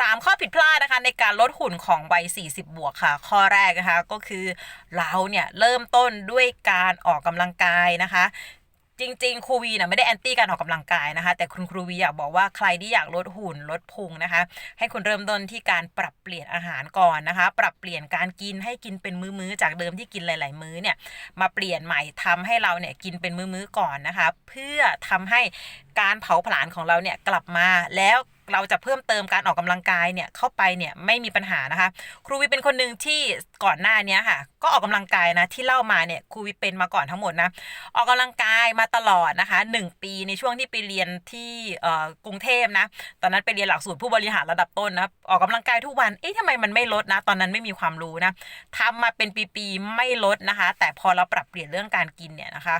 3 ข้อผิดพลาดนะคะในการลดหุ่นของวัย 40 บวกค่ะ ข้อแรกนะคะก็คือเราเนี่ยเริ่มต้นด้วยการออกกำลังกายนะคะจริงๆครูวีนะไม่ได้แอนตี้การออกกำลังกายนะคะ แต่คุณครูวีอยากบอกว่าใครที่อยากลดหุ่นลดพุงนะคะ ให้คุณเริ่มต้นที่การปรับเปลี่ยนอาหารก่อนนะคะ ปรับเปลี่ยนการกินให้กินเป็นมื้อๆจากเดิมที่กินหลาย ๆ มื้อเนี่ยมาเปลี่ยนใหม่ทำให้เราเนี่ยกินเป็นมื้อๆก่อนนะคะ เพื่อทำให้การเผาผลาญของเราเนี่ยกลับมาแล้ว เราจะเพิ่มเติมการออกกำลังกายเนี่ยเข้าไปเนี่ยไม่มีปัญหานะคะ ครูวีเป็นคนหนึ่งที่ก่อนหน้านี้ค่ะ ก็ออกกำลังกายนะที่เล่ามาเนี่ยครูวีเป็นมาก่อนทั้งหมดนะออกกำลังกายมาตลอดนะคะหนึ่งปีในช่วงที่ไปเรียนที่เอ่อกรุงเทพนะตอนนั้นไปเรียนหลักสูตรผู้บริหารระดับต้นนะออกกำลังกายทุกวันเอ๊ะทำไมมันไม่ลดนะ ตอนนั้นไม่มีความรู้นะทำมาเป็นปีๆไม่ลดนะคะ แต่พอเราปรับเปลี่ยนเรื่องการกินเนี่ยนะคะ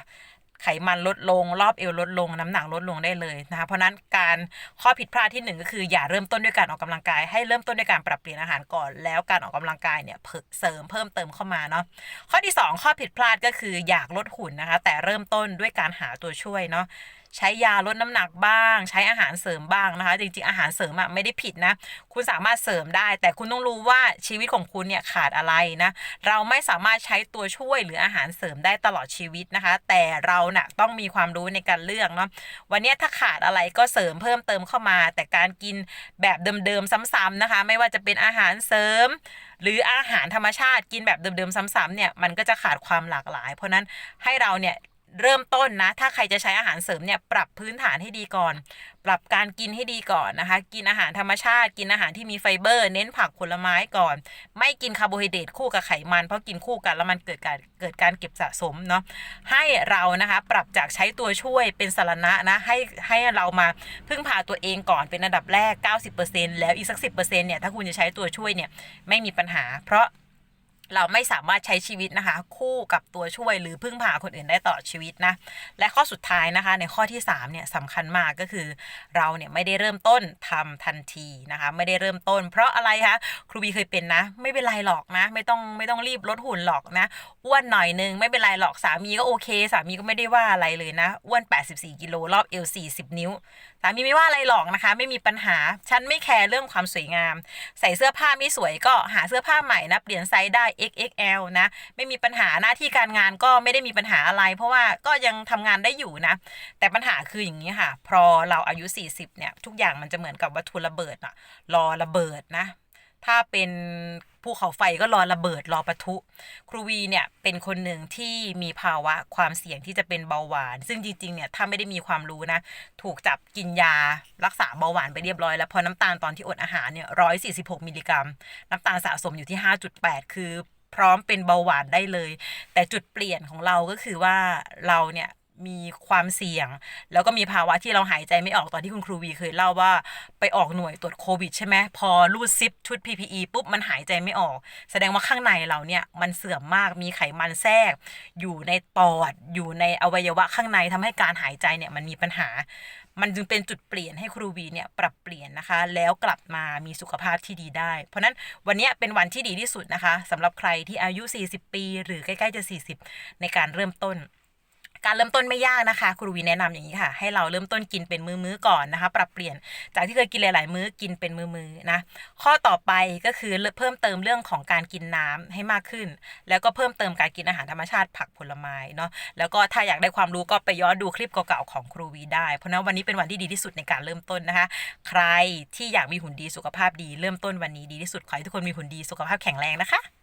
ไขมันลดลง รอบเอวลดลง น้ำหนักลดลงได้เลยนะคะเพราะนั้นการข้อผิดพลาดที่หนึ่งก็คืออย่าเริ่มต้นด้วยการออกกำลังกาย ให้เริ่มต้นด้วยการปรับเปลี่ยนอาหารก่อน แล้วการออกกำลังกายเนี่ยเสริมเพิ่มเติมเข้ามาเนาะข้อที่สองข้อผิดพลาดก็คืออยากลดหุ่นนะคะ แต่เริ่มต้นด้วยการหาตัวช่วยเนาะ ใช้ยาลดน้ำหนักบ้าง ใช้อาหารเสริมบ้างนะคะ จริงๆอาหารเสริมอะไม่ได้ผิดนะ คุณสามารถเสริมได้ แต่คุณต้องรู้ว่าชีวิตของคุณเนี่ยขาดอะไรนะ เราไม่สามารถใช้ตัวช่วยหรืออาหารเสริมได้ตลอดชีวิตนะคะ แต่เราน่ะต้องมีความรู้ในการเลือกเนาะวันนี้ถ้าขาดอะไรก็เสริมเพิ่มเติมเข้ามา แต่การกินแบบเดิมๆซ้ำๆนะคะ ไม่ว่าจะเป็นอาหารเสริม หรืออาหารธรรมชาติกินแบบเดิมๆซ้ำๆเนี่ยมันก็จะขาดความหลากหลาย เพราะนั้นให้เราเนี่ย เริ่มต้นนะ ถ้าใครจะใช้อาหารเสริมเนี่ยปรับพื้นฐานให้ดีก่อน ปรับการกินให้ดีก่อนนะคะ กินอาหารธรรมชาติ กินอาหารที่มีไฟเบอร์ เน้นผักผลไม้ก่อน ไม่กินคาร์โบไฮเดรตคู่กับไขมัน เพราะกินคู่กันแล้วมันเกิดการเกิดการเก็บสะสมเนาะให้เรานะคะปรับจากใช้ตัวช่วยเป็นสารณะนะให้ให้เรามาพึ่งพาตัวเองก่อนเป็นอันดับแรก 90%แล้วอีกสัก 10%เนี่ยถ้าคุณจะใช้ตัวช่วยเนี่ยไม่มีปัญหา เพราะ เราไม่สามารถใช้ชีวิตนะคะ คู่กับตัวช่วยหรือพึ่งพาคนอื่นได้ตลอดชีวิตนะและข้อสุดท้ายนะคะ ในข้อที่3เนี่ยสำคัญมากก็คือ เราเนี่ยไม่ได้เริ่มต้นทำทันทีนะคะ ไม่ได้เริ่มต้น เพราะอะไรคะครูบีเคยเป็นนะ ไม่เป็นไรหรอกนะ ไม่ต้องไม่ต้องรีบลดหุ่นหรอกนะอ้วนหน่อยนึงไม่เป็นไรหรอกสามีก็โอเค สามีก็ไม่ได้ว่าอะไรเลยนะอ้วน 84กิโลรอบเอว40 นิ้วสามีไม่ว่าอะไรหรอกนะคะ ไม่มีปัญหาฉันไม่แคร์เรื่องความสวยงาม ใส่เสื้อผ้าไม่สวยก็หาเสื้อผ้าใหม่นะเปลี่ยนไซส์ได้ XXL นะ ไม่มีปัญหาหน้าที่การงานก็ไม่ได้มีปัญหาอะไร เพราะว่าก็ยังทำงานได้อยู่นะ แต่ปัญหาคืออย่างนี้ค่ะ พอเราอายุ 40 เนี่ย ทุกอย่างมันจะเหมือนกับวัตถุระเบิดอะรอระเบิดนะ ถ้าเป็น ภูเขาไฟก็รอระเบิดรอปะทุ ครูวีเนี่ยเป็นคนหนึ่งที่มีภาวะความเสี่ยงที่จะเป็นเบาหวาน ซึ่งจริงๆเนี่ยถ้าไม่ได้มีความรู้นะ ถูกจับกินยารักษาเบาหวานไปเรียบร้อยแล้วพอน้ำตาลตอนที่อดอาหารเนี่ยร้อยสี่สิบหกมิลลิกรัม น้ำตาลสะสมอยู่ที่ห้าจุดแปดคือพร้อมเป็นเบาหวานได้เลย แต่จุดเปลี่ยนของเราก็คือว่าเราเนี่ย มีความเสี่ยง แล้วก็มีภาวะที่เราหายใจไม่ออกตอนที่คุณครูวีเคยเล่าว่าไปออกหน่วยตรวจโควิดใช่ไหมพอรูดซิปชุด PPE ปุ๊บมันหายใจไม่ออก แสดงว่าข้างในเราเนี่ยมันเสื่อมมากมีไขมันแทรก อยู่ในปอด อยู่ในอวัยวะข้างในทำให้การหายใจเนี่ยมันมีปัญหา มันจึงเป็นจุดเปลี่ยนให้ครูวีเนี่ยปรับเปลี่ยนนะคะ แล้วกลับมามีสุขภาพที่ดีได้ เพราะนั้นวันนี้เป็นวันที่ดีที่สุดนะคะสำหรับใครที่อายุ 40 ปี หรือใกล้ๆจะ 40 ในการเริ่มต้น การเริ่มต้นไม่ยากนะคะครูวีแนะนำอย่างนี้ค่ะ ให้เราเริ่มต้นกินเป็นมือม้อก่อนนะคะ ปรับเปลี่ยนจากที่เคยกินหลาย ๆ มื้อกินเป็นมือมือนะข้อต่อไปก็คือเพิ่มเติมเรื่องของการกินน้ำให้มากขึ้น แล้วก็เพิ่มเติมการกินอาหารธรรมชาติผักผลไม้เนาะแล้วก็ถ้าอยากได้ความรู้ก็ไปย้อนดูคลิปเก่า ๆ ของครูวีได้ เพราะฉะนั้นวันนี้เป็นวันที่ดีที่สุดในการเริ่มต้นนะคะ ใครที่อยากมีหุ่นดีสุขภาพดีเริ่มต้นวันนี้ดีที่สุดขอให้ทุกคนมีหุ่นดีสุขภาพแข็งแรงนะคะ